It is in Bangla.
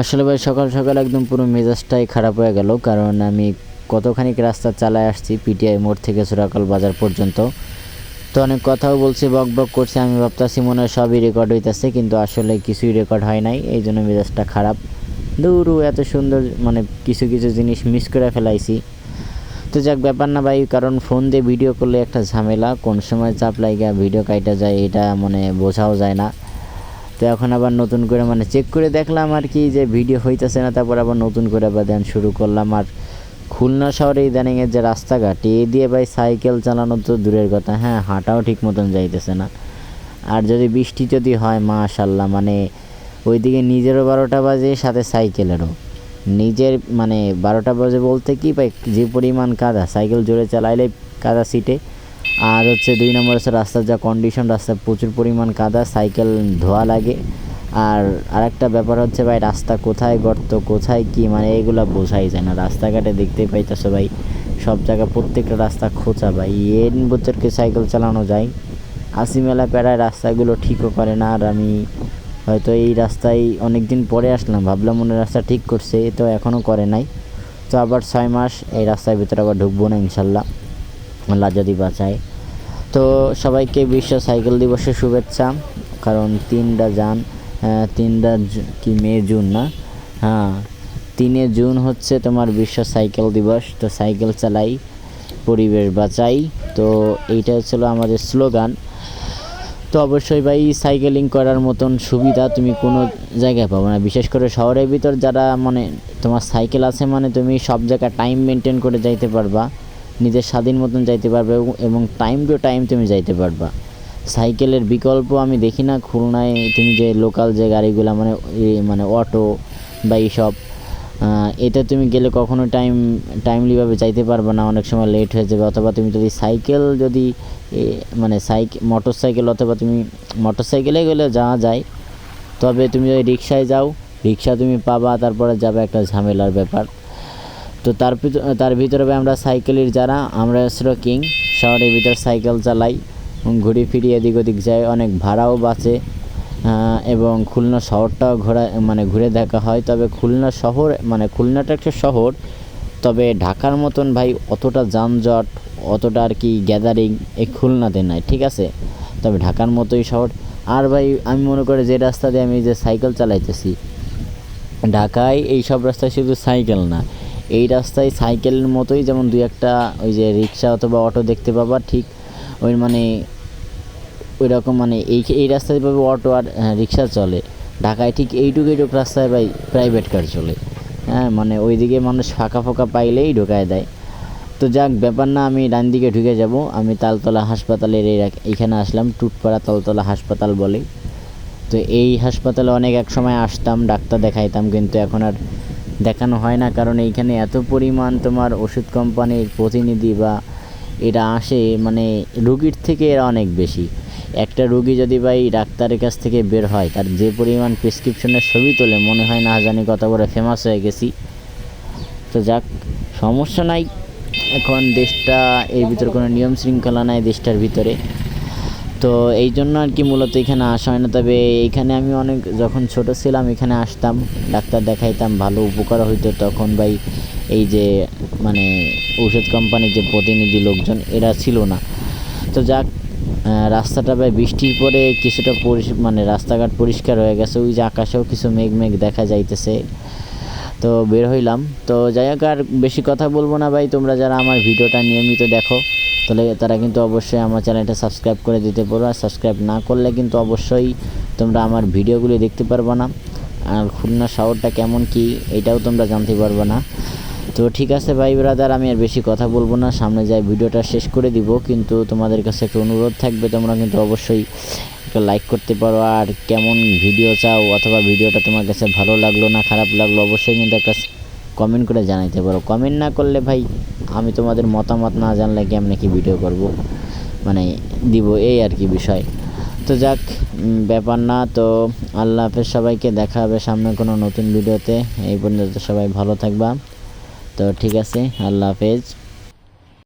আসলে ভাই, সকাল সকাল একদম পুরো মেজাজটাই খারাপ হয়ে গেল। কারণ আমি কতখানিক রাস্তা চালায় আসছি পিটিআই মোড় থেকে সুরাকল বাজার পর্যন্ত। তো অনেক কথাও বলছি, বক বক করছি, আমি ভাবতেছি মনে হয় সবই রেকর্ড হইতেছে, কিন্তু আসলে কিছুই রেকর্ড হয় নাই। এই জন্য মেজাজটা খারাপ। দূরু এত সুন্দর মানে কিছু কিছু জিনিস মিস করে ফেলাইছি। তো যাক, ব্যাপার না ভাই, কারণ ফোন দিয়ে ভিডিও করলে একটা ঝামেলা। কোন সময় চাপ লাইগা ভিডিও কাইটা যায়, এটা মানে বোঝাও যায় না। তো এখন আবার নতুন করে মানে চেক করে দেখলাম আর কি যে ভিডিও হইতেছে না, তারপর আবার নতুন করে আবার দেন শুরু করলাম। আর খুলনা শহরে ইদানিংয়ের যে রাস্তাঘাট, এ দিয়ে ভাই সাইকেল চালানো তো দূরের কথা। হ্যাঁ হাঁটাও ঠিক মতন যাইতেছে না। আর যদি বৃষ্টি যদি হয় মা মাশাল্লাহ মানে ওইদিকে নিজেরও বারোটা বাজে, সাথে সাইকেলেরও। নিজের মানে বারোটা বাজে বলতে কি, ভাই, যে পরিমাণ কাদা, সাইকেল জোরে চালাইলে কাদা সিটে আর হচ্ছে দুই নম্বর হচ্ছে রাস্তার যা কন্ডিশন রাস্তায় প্রচুর পরিমাণ কাদা সাইকেল ধোয়া লাগে। আর আরেকটা ব্যাপার হচ্ছে ভাই, রাস্তা কোথায় গর্ত, কোথায় কি মানে এগুলো বোঝাই যায় না। রাস্তাঘাটে দেখতেই পাইতেছো ভাই, সব জায়গা প্রত্যেকটা রাস্তা খোঁচা ভাই। এন বছরকে সাইকেল চালানো যায়? আসি মেলা প্যারায় রাস্তাগুলো ঠিকও করে না। আর আমি হয়তো এই রাস্তায় অনেক দিন পরে আসলাম, ভাবলাম মনে রাস্তা ঠিক করছে, তো এখনও করে নাই। তো আবার ছয় মাস এই রাস্তার ভিতরে আবার ঢুকবো না ইনশাল্লাহ। আল্লাহ যদি বাঁচায় তো সবাইকে বিশ্ব সাইকেল দিবসের শুভেচ্ছা, কারণ তিনটা যান তিনটা কি মে, জুন না? হ্যাঁ তিনে জুন হচ্ছে তোমার বিশ্ব সাইকেল দিবস, তো সাইকেল চালাই, পরিবেশ বাঁচাই। তো এইটা ছিল আমাদের স্লোগান। তো অবশ্যই ভাই, সাইকেলিং করার মতন সুবিধা তুমি কোনো জায়গায় পাবো না। বিশেষ করে শহরের ভিতর যারা মানে তোমার সাইকেল আছে মানে তুমি সব জায়গায় টাইম মেনটেন করে যাইতে পারবা। নিজের স্বাধীন মতন যাইতে পারবে এবং- টাইম টু টাইম তুমি যাইতে পারবা। সাইকেলের বিকল্প আমি দেখি না, খুলনায় তুমি যে লোকাল যে গাড়িগুলো মানে মানে অটো বা এইসব এতে তুমি গেলে কখনো টাইম টাইমলিভাবে যাইতে পারবে না, অনেক সময় লেট হয়ে যাবে। অথবা তুমি যদি সাইকেল যদি মানে সাইকেল মোটর সাইকেল অথবা তুমি মোটর সাইকেলে গেলে যাওয়া যায়, তবে তুমি যদি রিক্সায় যাও। রিক্সা তুমি পাবা, তারপরে যাবে একটা ঝামেলার ব্যাপার। তো তার তার ভিতরে আমরা সাইকেলের যারা, আমরা ছিল কিং শহরের ভিতর সাইকেল চালাই ঘুরে ফিরে এদিক ওদিক যাই, অনেক ভাড়াও বাঁচে এবং খুলনা শহরটাও ঘোরা মানে ঘুরে দেখা হয়। তবে খুলনা শহর মানে খুলনাটা একটা শহর, তবে ঢাকার মতন ভাই অতটা যানজট, অতটা আর কি গ্যাদারিং এই খুলনাতে নাই, ঠিক আছে? তবে ঢাকার মতোই শহর। আর ভাই, আমি মনে করি যে রাস্তা দিয়ে আমি যে সাইকেল চালাইতেছি, ঢাকায় এই সব রাস্তায় শুধু সাইকেল না এই রাস্তায় সাইকেলের মতোই যেমন দুই একটা ওই যে রিক্সা অথবা অটো দেখতে পাবা ঠিক ওই মানে ওই রকম মানে এই এই রাস্তায় পাবে অটো আর হ্যাঁ, রিক্সা চলে ঢাকায় ঠিক এইটুকু এইটুকু রাস্তায় ভাই প্রাইভেট কার চলে। হ্যাঁ মানে ওইদিকে মানুষ ফাঁকা ফাঁকা পাইলেই ঢোকায় দেয়। তো যাক ব্যাপার না আমি ডান দিকে ঢুকে যাব। আমি তালতলা হাসপাতালের এই এইখানে আসলাম টুটপাড়া তালতলা হাসপাতাল বলে। তো এই হাসপাতালে অনেক এক সময় আসতাম ডাক্তার দেখাইতাম কিন্তু এখন আর দেখানো হয় না, কারণ এইখানে এত পরিমাণ তোমার ওষুধ কোম্পানির প্রতিনিধি বা এরা আসে মানে রুগীর থেকে এরা অনেক বেশি। একটা রুগী যদি ভাই ডাক্তারের কাছ থেকে বের হয়, তার যে পরিমাণ প্রেসক্রিপশনের ছবি তোলে, মনে হয় না জানি কত বড় ফেমাস হয়ে গেছি। তো যাক, সমস্যা নাই। এখন দেশটা, এর ভিতর কোনো নিয়ম শৃঙ্খলা নাই দেশটার ভিতরে। তো এই জন্য আর কি মূলত এখানে আসা হয় না। তবে এইখানে আমি অনেক যখন ছোট ছিলাম, এখানে আসতাম, ডাক্তার দেখাইতাম, ভালো উপকার হইতো তখন। ভাই, এই যে মানে ঔষধ কোম্পানির যে প্রতিনিধি লোকজন, এরা ছিল না। তো যাক রাস্তাটা ভাই বৃষ্টির পরে কিছুটা মানে রাস্তাঘাট পরিষ্কার হয়ে গেছে। ওই যে আকাশেও কিছু মেঘ মেঘ দেখা যাইতেছে। তো বের হইলাম। তো যাই হোক, আর বেশি কথা বলব না ভাই। তোমরা যারা আমার ভিডিওটা নিয়মিত দেখো তাহলে তারা কিন্তু অবশ্যই আমার চ্যানেলটা সাবস্ক্রাইব করে দিতে পারো। আর সাবস্ক্রাইব না করলে কিন্তু অবশ্যই তোমরা আমার ভিডিওগুলি দেখতে পারবে না। আর খুলনা শহরটা কেমন কি, এটাও তোমরা জানতে পারবে না। তো ঠিক আছে ভাই ব্রাদার আমি আর বেশি কথা বলব না। সামনে যাই ভিডিওটা শেষ করে দিব। কিন্তু তোমাদের কাছে একটা অনুরোধ থাকবে, তোমরা কিন্তু অবশ্যই একটা লাইক করতে পারো। আর কেমন ভিডিও চাও অথবা ভিডিওটা তোমার কাছে ভালো লাগল না, খারাপ লাগল, অবশ্যই কিন্তু একটা কমেন্ট করে জানাইতে পারো। কমেন্ট না করলে ভাই, আমি তোমাদের মতামত না জানলে কি আমি কি ভিডিও করব? মানে দিব এই আর কি বিষয়। তো যাক ব্যাপার না। তো আল্লাহ হাফেজ, সবাইকে দেখা হবে সামনে কোনো নতুন ভিডিওতে এই পর্যন্ত সবাই ভালো থাকবা। তো ঠিক আছে, আল্লাহ হাফেজ।